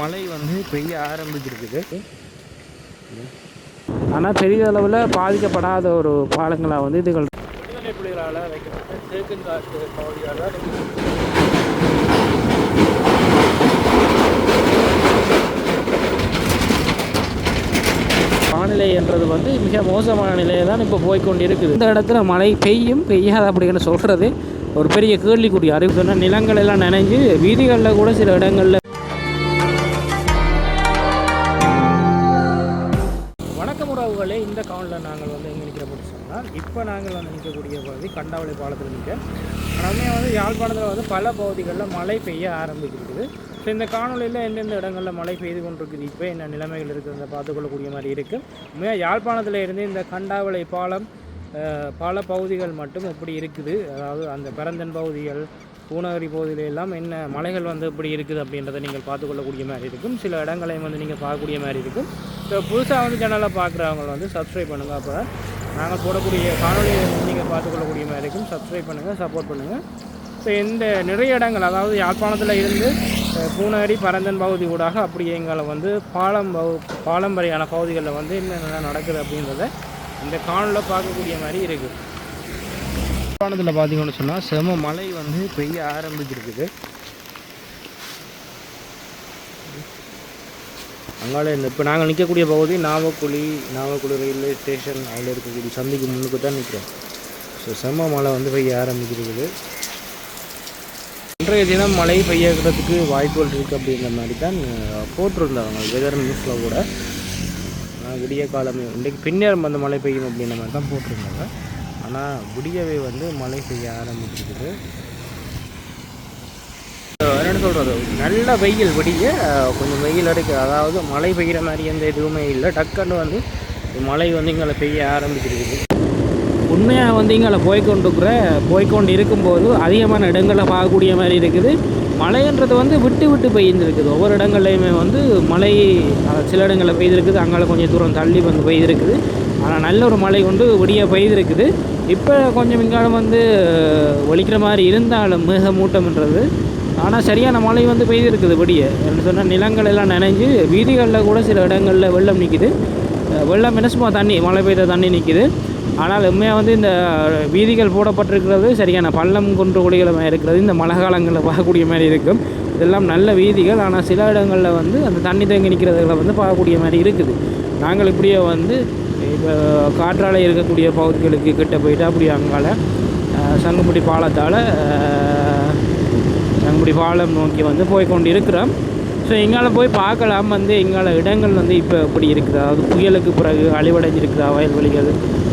மழை வந்து பெய்ய ஆரம்பிச்சிருக்குது. ஆனால் பெரிய அளவில் பாதிக்கப்படாத ஒரு பாலங்களாக வந்து இதுகள். விடுதலை புலிகளால் வைக்கப்பட்ட தேக்கங்காட்டு பகுதியால் வானிலை என்றது வந்து மிக மோசமான நிலையை தான் இப்போ போய்க்கொண்டிருக்குது. இந்த இடத்துல மழை பெய்யும் பெய்யாது அப்படின்னு சொல்கிறது ஒரு பெரிய கேள்விக்குறி அறிவு. நிலங்கள் எல்லாம் நனைஞ்சு வீதிகளில் கூட சில இடங்களில் உறவுகளே இந்த கவுண்டில் நாங்கள் வந்து எங்கே நிற்கிற போட்டு சொன்னால் இப்போ நாங்கள் வந்து நிற்கக்கூடிய பகுதி கண்டாவளி பாலத்தில் நிற்க ஆனால் வந்து யாழ்ப்பாணத்தில் வந்து பல பகுதிகளில் மழை பெய்ய ஆரம்பிச்சிருக்குது ஸோ இந்த காணொலியில் எந்தெந்த இடங்களில் மழை பெய்து கொண்டிருக்குது இப்போ என்ன நிலைமைகள் இருக்குதுன்னு பார்த்துக்கொள்ளக்கூடிய மாதிரி இருக்குது உண்மையாக யாழ்ப்பாணத்தில் இருந்து இந்த கண்டாவளை பாலம் பல பகுதிகள் மட்டும் எப்படி இருக்குது. அதாவது அந்த பரந்தன் பகுதிகள் பூநகரி பகுதியிலெல்லாம் என்ன மலைகள் வந்து எப்படி இருக்குது அப்படின்றத நீங்கள் பார்த்துக்கொள்ளக்கூடிய மாதிரி இருக்கும். சில இடங்களையும் வந்து நீங்கள் பார்க்கக்கூடிய மாதிரி இருக்கும். ஸோ புதுசாக வந்து சேனலை பார்க்குறவங்க வந்து சப்ஸ்கிரைப் பண்ணுங்கள் அப்போ நாங்கள் போடக்கூடிய காணொலியை நீங்கள் பார்த்துக்கொள்ளக்கூடிய மாதிரி இருக்கும். சப்ஸ்கிரைப் பண்ணுங்கள் சப்போர்ட் பண்ணுங்கள் ஸோ இந்த நிறைய இடங்கள் அதாவது யாழ்ப்பாணத்தில் இருந்து அஹ், பரந்தன் பகுதி ஊடாக அப்படியே எங்களை வந்து பாலம் பகு- பாரம்பரியான பகுதிகளில் வந்து என்னென்ன நடக்குது அப்படின்றத இந்த காணொலியில் பார்க்கக்கூடிய மாதிரி இருக்குது யாழ்ப்பாணத்தில் பார்த்தீங்கன்னு சொன்னால் செம மழை வந்து பெய்ய ஆரம்பிச்சிருக்குது. அங்காலே இப்போ நாங்கள் நிற்கக்கூடிய பகுதி நாவக்குழி நாவக்குழி ரயில்வே ஸ்டேஷன் அதில் இருக்கக்கூடிய சந்திக்கு முன்னுக்கு தான் நிற்கிறோம் ஸோ செம்ம மழை வந்து பெய்ய ஆரம்பிச்சிருக்குது. இன்றைய தினம் மழை பெய்யறதுக்கு வாய்ப்புகள் இருக்குது அப்படிங்கிற மாதிரி தான் போட்டிருந்தாங்க வெதர் நியூஸில் கூட. ஆனால் விடிய காலம் இன்றைக்கு பின்னேரம் அந்த மழை பெய்யும் அப்படின்ற மாதிரி தான் போட்டிருந்தாங்க. ஆனால் விடியவே வந்து மழை பெய்ய ஆரம்பிச்சிருக்குது. என்னென்னு சொல்கிறது நல்ல வெயில் வடிய கொஞ்சம் வெயில் இருக்குது அதாவது மழை பெய்கிற மாதிரி எந்த எதுவுமே இல்லை. டக்குன்னு வந்து மழை வந்து இங்கே பெய்ய ஆரம்பிச்சிருக்குது. உண்மையாக வந்து இங்கே போய்கொண்டுக்கிற போய்கொண்டு இருக்கும்போது அதிகமான இடங்களில் பார்க்கக்கூடிய மாதிரி இருக்குது. மழைன்றது வந்து விட்டு விட்டு பெய்ஞ்சிருக்குது ஒவ்வொரு இடங்கள்லையுமே வந்து மழை சில இடங்களில் பெய்திருக்குது. அங்கால கொஞ்சம் தூரம் தள்ளி வந்து பெய்திருக்குது. ஆனால் நல்ல ஒரு மழை கொண்டு விடிய பெய்திருக்குது. இப்போ கொஞ்சம் மின்காலம் வந்து ஒழிக்கிற மாதிரி இருந்தாலும் மேக மூட்டம்ன்றது ஆனால் சரியான மழை வந்து பெய்திருக்குது படியே என்ன சொன்னால் நிலங்கள் எல்லாம் நனைஞ்சு வீதிகளில் கூட சில இடங்களில் வெள்ளம் நிற்கிது வெள்ளம் என்ன தண்ணி மழை பெய்த தண்ணி நிற்கிது ஆனால் உண்மையாக வந்து இந்த வீதிகள் போடப்பட்டிருக்கிறது சரியான பள்ளம் குன்று ஒளிகளமாக இருக்கிறது இந்த மழை காலங்களில் பார்க்கக்கூடிய மாதிரி இருக்கும். இதெல்லாம் நல்ல வீதிகள் ஆனால் சில இடங்களில் வந்து அந்த தண்ணி தேங்கி நிற்கிறதுகளை வந்து பார்க்கக்கூடிய மாதிரி இருக்குது. நாங்கள் இப்படியே வந்து இப்போ காற்றாலை இருக்கக்கூடிய பகுதிகளுக்கு கிட்ட போயிட்டு அப்படி அங்கால அஹ், சங்குமுடி பாலத்தால் சங்குமுடி பாலம் நோக்கி வந்து போய் கொண்டு இருக்கிறோம் ஸோ எங்களால் போய் பார்க்கலாம். வந்து எங்களால் இடங்கள் வந்து இப்போ எப்படி இருக்குது? அதாவது புயலுக்கு பிறகு அழிவடைஞ்சிருக்குதா? வயல்வெளிகள்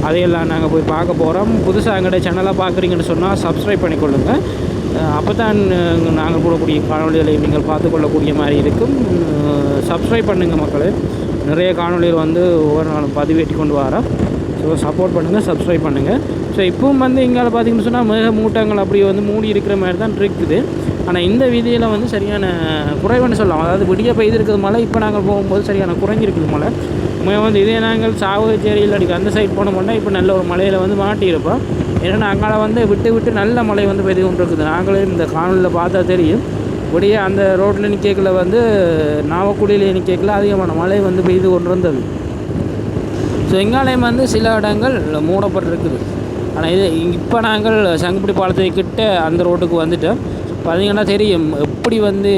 அதையெல்லாம் நாங்கள் போய் பார்க்க போகிறோம் புதுசாக எங்கள்கிட்ட சேனலாக பார்க்குறீங்கன்னு சொன்னால் சப்ஸ்கிரைப் பண்ணிக்கொள்ளுங்கள் அப்போ தான் நாங்கள் போடக்கூடிய காணொலிகளை நீங்கள் பார்த்துக்கொள்ளக்கூடிய மாதிரி இருக்கும். சப்ஸ்கிரைப் பண்ணுங்கள் மக்களே. நிறைய காணொலிகள் வந்து ஒவ்வொரு நாளும் பதிவேற்றி கொண்டு வரோம் ஸோ சப்போர்ட் பண்ணுங்கள் சப்ஸ்கிரைப் பண்ணுங்கள் ஸோ இப்போவும் வந்து இங்கால பார்த்தீங்கன்னு சொன்னால் மிக மூட்டங்கள் அப்படி வந்து மூடி இருக்கிற மாதிரி தான் இருக்குது. ஆனால் இந்த வீதியில் வந்து சரியான குறைவுன்னு சொல்லலாம். அதாவது விடிய பெய்திருக்கிறது மழை இப்போ நாங்கள் போகும்போது சரியான குறைஞ்சிருக்குது மழை. உண்மையா வந்து இதே நாங்கள் சாவகச்சேரியில் அடிக்க அந்த சைட் போனோம்னா இப்போ நல்ல ஒரு மலையில் வந்து மாட்டியிருப்போம். ஏன்னா நாங்களாம் வந்து விட்டு விட்டு நல்ல மழை வந்து பெய்து கொண்டிருக்குது. நாங்களே இந்த காணொலியில் பார்த்தா தெரியும். விடிய அந்த ரோட்டில் நிற்கல வந்து நாவக்குடியில் நிற்கல அதிகமான மழை வந்து பெய்து கொண்டு இருந்தது ஸோ எங்காலயம் வந்து சில இடங்கள் மூடப்பட்டிருக்குது. ஆனால் இது இப்போ நாங்கள் சங்குப்பிடி பாலத்தை கிட்ட அந்த ரோட்டுக்கு வந்துட்டோம். பார்த்தீங்கன்னா தெரியும் எப்படி வந்து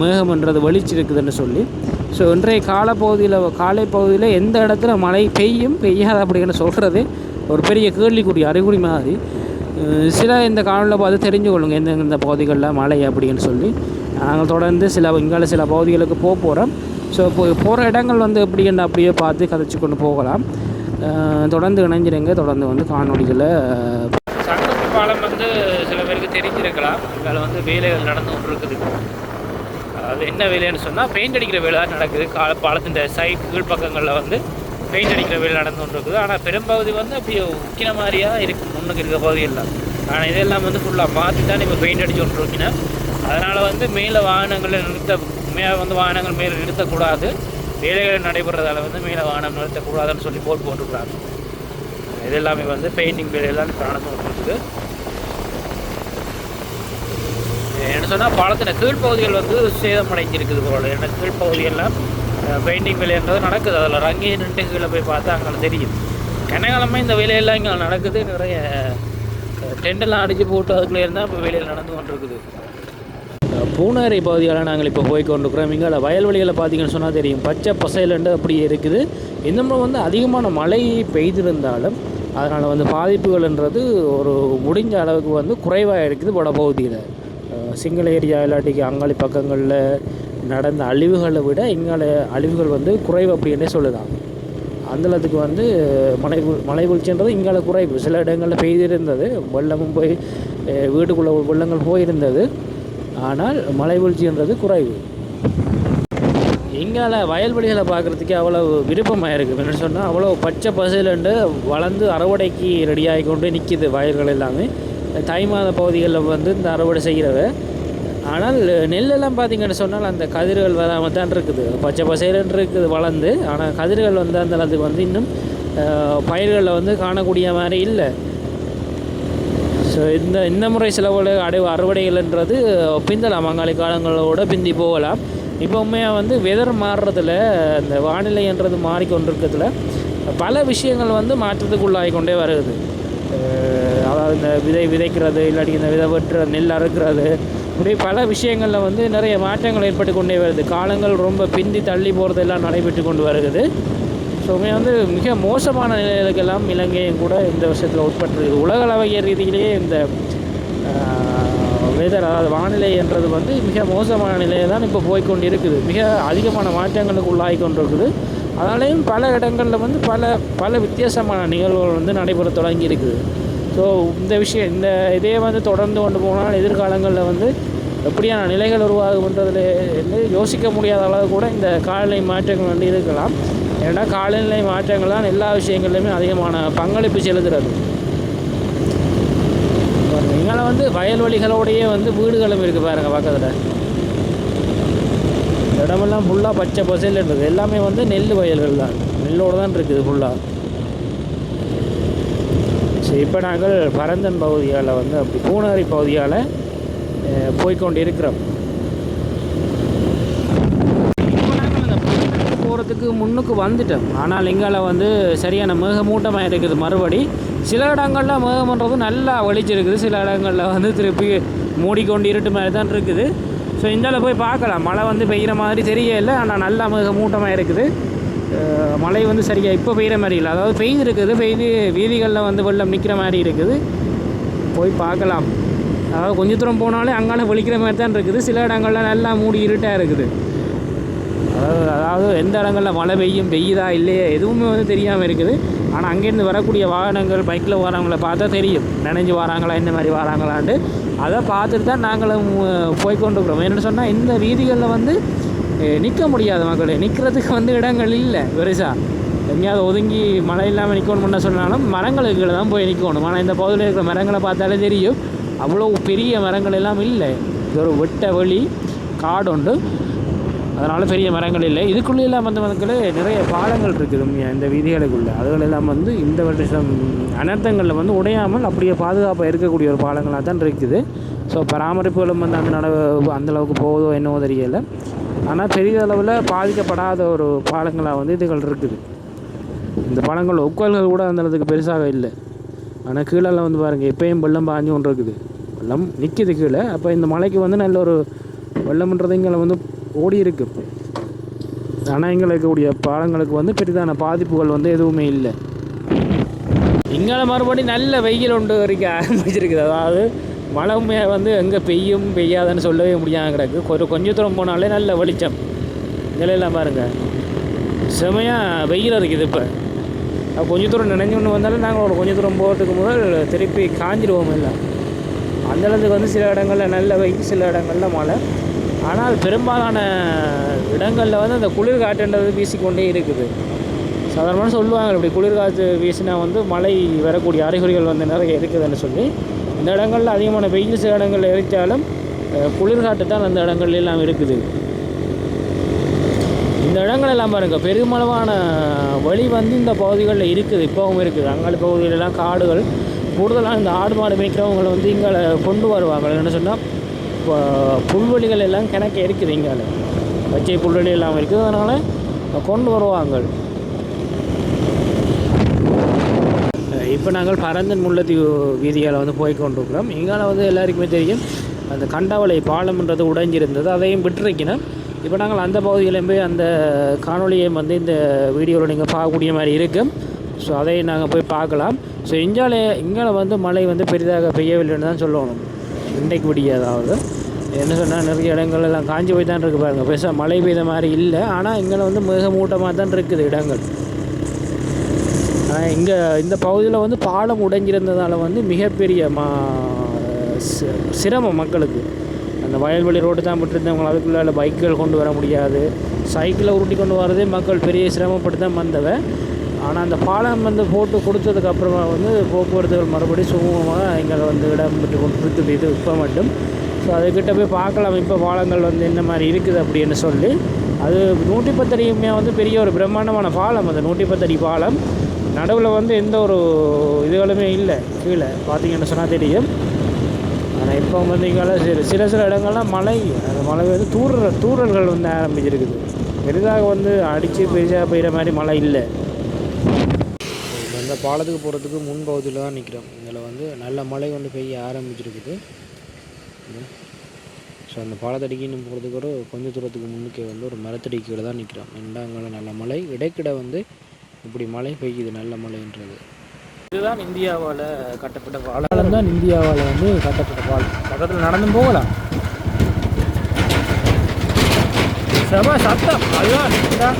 மேகம்ன்றது வெளிச்சிருக்குதுன்னு சொல்லி. ஸோ இன்றைய காலப்பகுதியில் காலை பகுதியில் எந்த இடத்துல மழை பெய்யும் பெய்யாது அப்படின்னு சொல்கிறது ஒரு பெரிய கேள்விக்குரிய அறிகுறி மாதிரி. சில இந்த காணொலியில் பார்த்து தெரிஞ்சு கொள்ளுங்க எந்தெந்த பகுதிகளில் மழை அப்படின்னு சொல்லி. நாங்கள் தொடர்ந்து சில இங்கால சில பகுதிகளுக்கு போக போகிறோம் ஸோ இப்போ போகிற இடங்கள் வந்து எப்படின்னு அப்படியே பார்த்து கதைச்சு கொண்டு போகலாம் தொடர்ந்து இணைஞ்சிருங்க தொடர்ந்து வந்து காணொலிகளை சங்கத்து பாலம் வந்து சில பேருக்கு தெரிஞ்சிருக்கலாம். அதில் வந்து வேலைகள் நடந்து கொண்டிருக்குது. அது என்ன வேலைன்னு சொன்னால் பெயிண்ட் அடிக்கிற வேலை தான் நடக்குது. கால பாலத்தின் சைட் கீழ் பக்கங்களில் வந்து பெயிண்ட் அடிக்கிற வேலை நடந்து கொண்டிருக்குது ஆனால் பெரும்பகுதி வந்து அப்படியே உக்கின மாதிரியாக இருக்கும் முன்னுக்கு இருக்கிற பகுதி எல்லாம் ஆனால் இதெல்லாம் வந்து ஃபுல்லாக மாற்றி தான் இப்போ பெயிண்ட் அடிச்சு கொண்டிருக்கேன் அதனால் வந்து மேலே வாகனங்களை நிறுத்த மேலே வந்து வாகனங்கள் மேலே நிறுத்தக்கூடாது. வேலைகள் நடைபெறதால வந்து மேலே வாகனம் நிறுத்தக்கூடாதுன்னு சொல்லி போட்டு போட்டுருக்குறாங்க. இது எல்லாமே வந்து பெயிண்டிங் வேலையெல்லாம் இப்போ நடந்து கொண்டிருக்குது என்ன சொன்னால் பாலத்தின கீழ்ப்பகுதிகள் வந்து சேதமடைஞ்சிருக்குது போல. ஏன்னா கீழ்ப்பகுதியெல்லாம் பெயிண்டிங் வேலைன்றது நடக்குது. அதில் ரங்கி நின்று கீழே போய் பார்த்தா அங்கே தெரியும் கனகாலமாக இந்த வேலையெல்லாம் இங்கே நடக்குது. நிறைய டெண்டெல்லாம் அடித்து போட்டு அதுக்குள்ளே இருந்தால் இப்போ வேலையில் நடந்து கொண்டிருக்குது. பூனேரி பகுதியில் நாங்கள் இப்போ போய் கொண்டிருக்கிறோம். இங்கே வயல்வெளிகளை பார்த்தீங்கன்னு சொன்னால் தெரியும். பச்சை பசையிலண்டு அப்படியே இருக்குது. இந்த முறை வந்து அதிகமான மழை பெய்திருந்தாலும் அதனால் வந்து பாதிப்புகள்ன்றது ஒரு முடிஞ்ச அளவுக்கு வந்து குறைவாக இருக்குது. வடபகுதியில் சிங்கள ஏரியா இல்லாட்டிக்கு அங்காளி பக்கங்களில் நடந்த அழிவுகளை விட இங்கால அழிவுகள் வந்து குறைவு அப்படின்னே சொல்லுதான். அந்தளத்துக்கு வந்து மலை மலை வீழ்ச்சின்றது இங்கால குறைவு. சில இடங்களில் பெய்திருந்தது. வெள்ளமும் போய் அஹ் வீட்டுக்குள்ளே வெள்ளங்கள் போயிருந்தது. ஆனால் மலை வீழ்ச்சின்றது குறைவு. இங்கால வயல்வெளிகளை பார்க்குறதுக்கே அவ்வளோ விருப்பமாக இருக்குது. என்ன சொன்னால் அவ்வளோ பச்சை பசுலண்டு வளர்ந்து அறுவடைக்கு ரெடியாகி கொண்டு நிற்கிது வயல்கள் எல்லாமே. தை மாத பகுதிகளில் வந்து இந்த அறுவடை செய்கிறவ ஆனால் நெல்லெல்லாம் பார்த்தீங்கன்னு சொன்னால் அந்த கதிர்கள் வராமல் தான் இருக்குது. பச்சை பசைலன்னு இருக்குது வளர்ந்து. ஆனால் கதிர்கள் வந்து அந்த அளவுக்கு வந்து இன்னும் பயிர்களில் வந்து காணக்கூடிய மாதிரி இல்லை. ஸோ இந்த இந்த முறை செலவுகள் அடைவு அறுவடைகள்ன்றது பிந்தலாம் மங்காளி காலங்களோட பிந்தி போகலாம். இப்போ உண்மையாக வந்து வெதர் மாறுறதுல இந்த வானிலைன்றது மாறிக்கொண்டிருக்கிறதுல பல விஷயங்கள் வந்து மாற்றத்துக்குள்ளாகி கொண்டே வருது அதாவது இந்த விதை விதைக்கிறது இல்லாட்டி இந்த விதை வெட்டுற நெல் அறுக்கிறது இப்படி பல விஷயங்களில் வந்து நிறைய மாற்றங்கள் ஏற்பட்டு கொண்டே வருது. காலங்கள் ரொம்ப பிந்தி தள்ளி போகிறதெல்லாம் நடைபெற்று கொண்டு வருகிறது. ஸோ வந்து மிக மோசமான நிலைகளுக்கெல்லாம் இலங்கையும் கூட இந்த வருஷத்தில் உட்பட்டிருக்கு. உலகளவைய ரீதியிலேயே இந்த வெதர் அதாவது வானிலை என்றது வந்து மிக மோசமான நிலையை தான் இப்போ போய்க்கொண்டு இருக்குது மிக அதிகமான மாற்றங்களுக்கு உள்ளாகி கொண்டிருக்குது. அதனாலேயும் பல இடங்களில் வந்து பல பல வித்தியாசமான நிகழ்வுகள் வந்து நடைபெற தொடங்கி இருக்குது. ஸோ இந்த விஷயம் இந்த இதே வந்து தொடர்ந்து கொண்டு போனால் எதிர்காலங்களில் வந்து எப்படியான நிலைகள் உருவாகுன்றதில் வந்து யோசிக்க முடியாத அளவு கூட இந்த காலநிலை மாற்றங்கள் வந்து இருக்கலாம். ஏன்னா காலநிலை மாற்றங்கள் தான் எல்லா விஷயங்கள்லையுமே அதிகமான பங்களிப்பு செலுத்துறது இங்கே வந்து வயல்வெளிகளோடையே வந்து வீடுகளும் இருக்குது பாருங்கள் பக்கத்தில். இடமெல்லாம் ஃபுல்லாக பச்சை பசையில் இருக்குது. எல்லாமே வந்து நெல் வயல்கள் தான் நெல்லோடு தான் இருக்குது ஃபுல்லாக இப்போ நாங்கள் பரந்தன் பகுதியால் வந்து அப்படி பூனாரி பகுதியால் போய்க்கொண்டு இருக்கிறோம் போகிறதுக்கு முன்னுக்கு வந்துட்டோம். ஆனால் இங்கால வந்து சரியான மேகமூட்டமாக இருக்குது மறுபடி. சில இடங்களில் மேகம்ன்றது நல்லா வலிச்சிருக்குது சில இடங்களில் வந்து திருப்பி மூடிக்கொண்டு இருட்டு மாதிரி தான் இருக்குது. ஸோ இந்தால போய் பார்க்கலாம். மழை வந்து பெய்கிற மாதிரி தெரியல ஆனால் நல்லா மேகமூட்டமாக இருக்குது. மழை வந்து சரியாக இப்போ பெய்கிற மாதிரி இல்லை. அதாவது பெய்து இருக்குது பெய்து வீதிகளில் வந்து வெள்ளம் நிற்கிற மாதிரி இருக்குது. போய் பார்க்கலாம். அதாவது கொஞ்சம் தூரம் போனாலே அங்கால வலிக்கிற மாதிரி தான் இருக்குது. சில இடங்களில் நல்லா மூடி இருட்டாக இருக்குது. அதாவது அதாவது எந்த இடங்களில் மழை பெய்யும் பெய்யுதா இல்லையா எதுவுமே வந்து தெரியாமல் இருக்குது. ஆனால் அங்கேருந்து வரக்கூடிய வாகனங்கள் பைக்கில் வரவங்கள பார்த்தா தெரியும். நினைஞ்சு வராங்களா இந்த மாதிரி வராங்களான்ட்டு. அதை பார்த்துட்டு தான் நாங்களும் அஹ், இருக்கிறோம். என்னென்னு சொன்னால் இந்த வீதிகளில் வந்து நிற்க முடியாது மக்களே. நிற்கிறதுக்கு வந்து இடங்கள் இல்லை. பெருசாக எங்கேயாவது ஒதுங்கி மழை இல்லாமல் நிற்கணும்னு சொன்னாலும் மரங்களுக்கு கீழே தான் போய் நிற்கணும் ஆனால் இந்த பகுதியில் இருக்கிற மரங்களை பார்த்தாலே தெரியும். அவ்வளோ பெரிய மரங்கள் எல்லாம் இல்லை. இது ஒரு வெட்ட வழி காடு உண்டு. அதனால் பெரிய மரங்கள் இல்லை. இதுக்குள்ளே எல்லாம் வந்து மக்களே நிறைய பாலங்கள் இருக்குது இந்த வீதிகளுக்குள்ளே. அதுகள் எல்லாம் வந்து இந்த வருஷம் அனர்த்தங்களில் வந்து உடையாமல் அப்படியே பாதுகாப்பாக இருக்கக்கூடிய ஒரு பாலங்களாக தான் இருக்குது. ஸோ பராமரிப்புகளும் வந்து அந்த நட அந்தளவுக்கு போகுதோ என்னவோ தெரியலை. ஆனால் பெரிய அளவில் பாதிக்கப்படாத ஒரு பாலங்களாக வந்து இதுகள் இருக்குது. இந்த பாலங்கள் உட்கோல்கள் கூட அந்த அளவுக்கு பெருசாக இல்லை. ஆனால் கீழெல்லாம் வந்து பாருங்கள் எப்பயும் வெள்ளம் பாஞ்சு கொண்டு இருக்குது வெள்ளம் நிற்கிது கீழே. அப்போ இந்த மலைக்கு வந்து நல்ல ஒரு வெள்ளம்ன்றது இங்கே வந்து ஓடி இருக்கு. ஆனால் எங்களுக்கு கூடிய பாலங்களுக்கு வந்து பெரிதான பாதிப்புகள் வந்து எதுவுமே இல்லை. இங்கே மறுபடி நல்ல வெயில் ஒன்று வரைக்கும் ஆரம்பிச்சிருக்குது. அதாவது மழை வந்து எங்கே பெய்யும் பெய்யாதுன்னு சொல்லவே முடியாமல் கிடக்கு. ஒரு கொஞ்சம் தூரம் போனாலே நல்ல வெளிச்சம். நிலையெல்லாம் பாருங்கள் செமையாக வெயில் இருக்குது இப்போ. கொஞ்சம் தூரம் நினைஞ்சு கொண்டு வந்தாலும் நாங்கள் ஒரு கொஞ்சம் தூரம் போகிறதுக்கு முதல் திருப்பி காஞ்சிடுவோம் எல்லாம். அந்த அளவுக்கு வந்து சில இடங்களில் நல்ல வெயில் சில இடங்களில் மழை. ஆனால் பெரும்பாலான இடங்களில் வந்து அந்த குளிர் காற்றுன்றது வீசிக்கொண்டே இருக்குது. சாதாரணமாக சொல்லுவாங்க இப்படி குளிர் காற்று வீசினா வந்து மழை வரக்கூடிய அறிகுறிகள் வந்து நிறைய இருக்குதுன்னு சொல்லி. இந்த இடங்களில் அதிகமான வெயில் சில இடங்களில் எரித்தாலும் குளிர்காட்டு தான் அந்த இடங்கள்ல எல்லாம் இருக்குது இந்த இடங்கள் எல்லாம் பாருங்கள் பெருமளவான வழி வந்து இந்த பகுதிகளில் இருக்குது இப்போவும் இருக்குது. அங்காளி பகுதிகளெல்லாம் காடுகள் கூடுதலாக இந்த ஆடு மாடு மேய்க்கிறவங்களை வந்து இங்கே கொண்டு வருவாங்க. என்ன சொன்னால் இப்போ புல்வெளிகள் எல்லாம் கிணக்க இருக்குது இங்கால. பச்சை புல்வெளி எல்லாம் இருக்குது அதனால் கொண்டு வருவாங்க. இப்போ நாங்கள் பரந்தன் முல்லைத்தீவு வீதியால் வந்து போய் கொண்டிருக்கிறோம் இங்கால வந்து எல்லாருக்குமே தெரியும் அந்த கண்டாவளை பாலம்ன்றது உடைஞ்சிருந்தது அதையும் விட்டுருக்கணும் இப்போ நாங்கள் அந்த பகுதியிலையும் போய் அந்த காணொலியையும் வந்து இந்த வீடியோவில் நீங்கள் பார்க்கக்கூடிய மாதிரி இருக்கும். ஸோ அதையும் நாங்கள் போய் பார்க்கலாம். ஸோ இங்கால இங்கால வந்து மழை வந்து பெரிதாக பெய்யவில்லைன்னு தான் சொல்லணும். இன்றைக்கு விடியாதாவது என்ன சொன்னால் நிறைய இடங்கள் எல்லாம் காஞ்சி போய் தான் இருக்குது பாருங்கள் பெருசாக மழை பெய்த மாதிரி இல்லை. ஆனால் இங்கே வந்து மிக மூட்டமாக தான் இருக்குது இடங்கள். இங்கே இந்த பகுதியில் வந்து பாலம் உடைஞ்சிருந்ததால் வந்து மிகப்பெரிய மா சிரமம் மக்களுக்கு. அந்த வயல்வெளி ரோடு தான் போட்டிருந்தவங்க அதுக்குள்ள பைக்குகள் கொண்டு வர முடியாது. சைக்கிளை உருட்டி கொண்டு வரதே மக்கள் பெரிய சிரமப்பட்டு தான் வந்தவ. ஆனால் அந்த பாலம் வந்து போட்டு கொடுத்ததுக்கப்புறமா வந்து போக்குவரத்துகள் மறுபடியும் சுமூகமாக எங்களை வந்து இடம் விட்டு கொண்டு இருக்குது இது இப்போ மட்டும். ஸோ அதுக்கிட்ட போய் பார்க்கலாம் இப்போ பாலங்கள் வந்து என்ன மாதிரி இருக்குது அப்படின்னு சொல்லி. அது நூற்றி பத்தடியுமே வந்து பெரிய ஒரு பிரம்மாண்டமான பாலம் அந்த நூற்றி பத்தடி பாலம். நடுவில் வந்து எந்த ஒரு இதுகளுமே இல்லை. கீழே. பார்த்தீங்கன்னு சொன்னால் தெரியும். ஆனால் இப்போ வந்து இங்கே சில சில சில இடங்கள்லாம் மழை. அந்த மழை வந்து தூரல் தூரல்கள் வந்து ஆரம்பிச்சிருக்குது. பெரிதாக வந்து அடித்து பெரிதாக பெய்கிற மாதிரி மழை இல்லை. அந்த இந்த பாலத்துக்கு போகிறதுக்கு முன்பகுதியில் தான் நிற்கிறோம் இதில் வந்து நல்ல மழை வந்து பெய்ய ஆரம்பிச்சிருக்குது. ஸோ அந்த பாலத்தடிக்குன்னு போகிறதுக்கு ஒரு கொஞ்சம் தூரத்துக்கு முன்னுக்கே வந்து ஒரு மரத்தடி கீழே தான் நிற்கிறோம் ரெண்டாங்கள நல்ல மழை. இடைக்கிட வந்து இப்படி மழை பெய்யுது நல்ல மழைன்றது. இதுதான் இந்தியாவால் கட்டப்பட்ட பாலம் தான் இந்தியாவால் வந்து கட்டப்பட்ட பாலம் பக்கத்தில் நடந்து போகலாம் செம சத்தம். அதுதான்.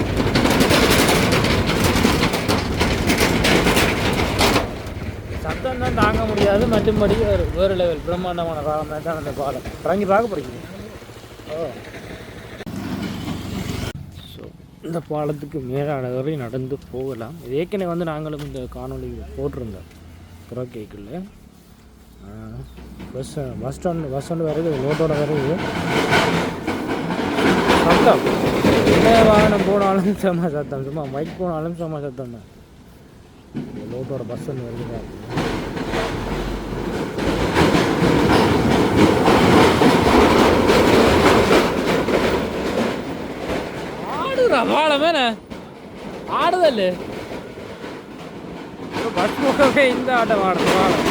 சத்தம் தான் தாங்க முடியாது. மற்றும்படி ஒரு வேறு லெவல் பிரம்மாண்டமான பாலம் தான் அந்த பாலம். இறங்கி பார்க்க போகிறீங்க ஓ. இந்த பாலத்துக்கு மேலான வரை நடந்து போகலாம். இது ஏற்கனவே வந்து நாங்களும் இந்த காணொலி போட்டிருந்தோம். புறக்கேக்கில் bus bus stand bus stand வரைது ரோட்டோட வருது சத்தம். என்ன வாகனம் போனாலும் செம்ம சத்தம். சும்மா பைக் போனாலும் செம்ம சத்தம் தான். ரோட்டோட பஸ் ஒன்று வருது பாலமேன ஆடுதல்லு. பஸ் போகவே இந்த ஆட்டம் ஆடுது பாலம்.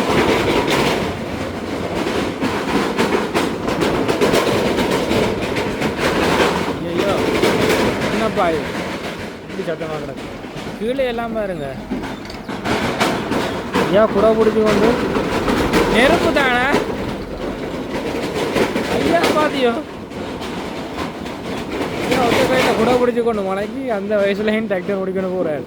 ஐயோ என்னப்பா இது? இப்படி சத்தமாக கிடக்கு. கீழே எல்லாம் பாருங்க. ஐயா குடை பிடிச்சி கொண்டு. நெருப்பு தானே? ஐயா பாத்தியோ? குடை பிடிச்சி கொண்டு மலைக்கு அந்த வயசுலேயும் டிராக்டர் ஓடிக்கணும் போகிறாரு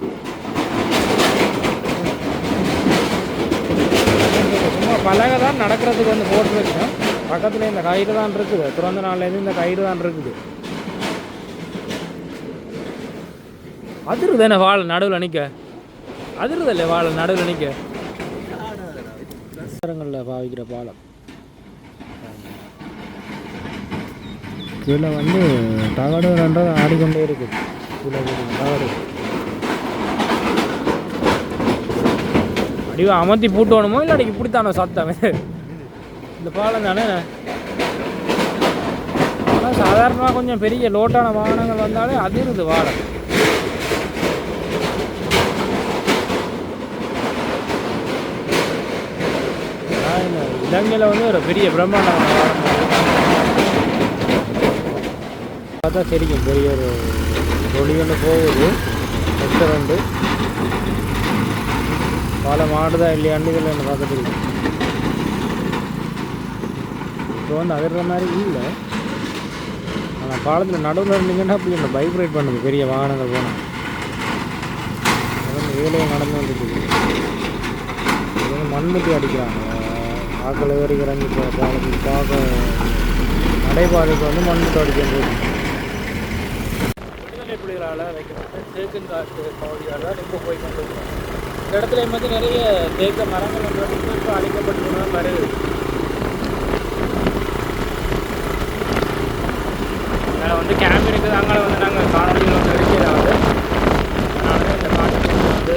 சும்மா பலகை தான் நடக்கிறதுக்கு வந்து போட்டுருக்கேன் பக்கத்தில் இந்த கயிறு தான் இருக்குது. திறந்த நாள்லேருந்து இந்த கயிறு தான் இருக்குது. அதிருதானே வாழை நடுவில் நிற்க அதிருதல்ல வாழை நடுவில் நிற்க பாவிக்கிற பாலம். கீழே வந்து தகடு ரெண்டாவது ஆடிக்கொண்டே இருக்குது கீழே தகடு. அடிவா அமர்த்தி பூட்டணுமோ? இல்லை அடிக்கு பிடித்தானோ சத்தம்? இந்த பாலம் தானே? ஆனால் சாதாரணமாக கொஞ்சம் பெரிய லோட்டான வாகனங்கள் வந்தாலே அதிருது வாழை நான் இலங்கையில் வந்து ஒரு பெரிய பிரம்மாண்டமான பாலம் பார்த்தா தெரியும். பெரிய ஒரு ஒளி ஒன்று போகுது. ரெண்டு பல மாடுதா இல்லையான்னு இதில் என்ன பார்க்க தெரியும். இப்போ வந்து அதிர்ற மாதிரி இல்லை. ஆனால் பாலத்தில் நடுவில் இருந்தீங்கன்னா அப்படி இந்த வைப்ரேட் பண்ணுது. பெரிய வாகனங்கள் போனால் அது வந்து வேலையை நடந்து வந்துட்டு இது வந்து அடிக்கிறாங்க. ஆக்களை வரைக்கும் இறங்கி போகிற பாலத்துக்கு பார்க்க நடைபாதைக்கு வந்து மண்முட்டி அடிக்கிறது. விடுதலை புலிகளால் வைக்கப்பட்ட தேக்கங்காட்டு பகுதியால் ரொம்ப போய் கொண்டிருக்கிறோம் இந்த இடத்துல வந்து நிறைய தேக்க மரங்கள் வந்து இப்போ அழிக்கப்பட்டுள்ள வருது அதில் வந்து கேம்ப் இருக்குது. அங்கே வந்து நாங்கள் காணொலிகள் வந்து எடுக்கிறாங்க அதனால இந்த காணொலி வந்து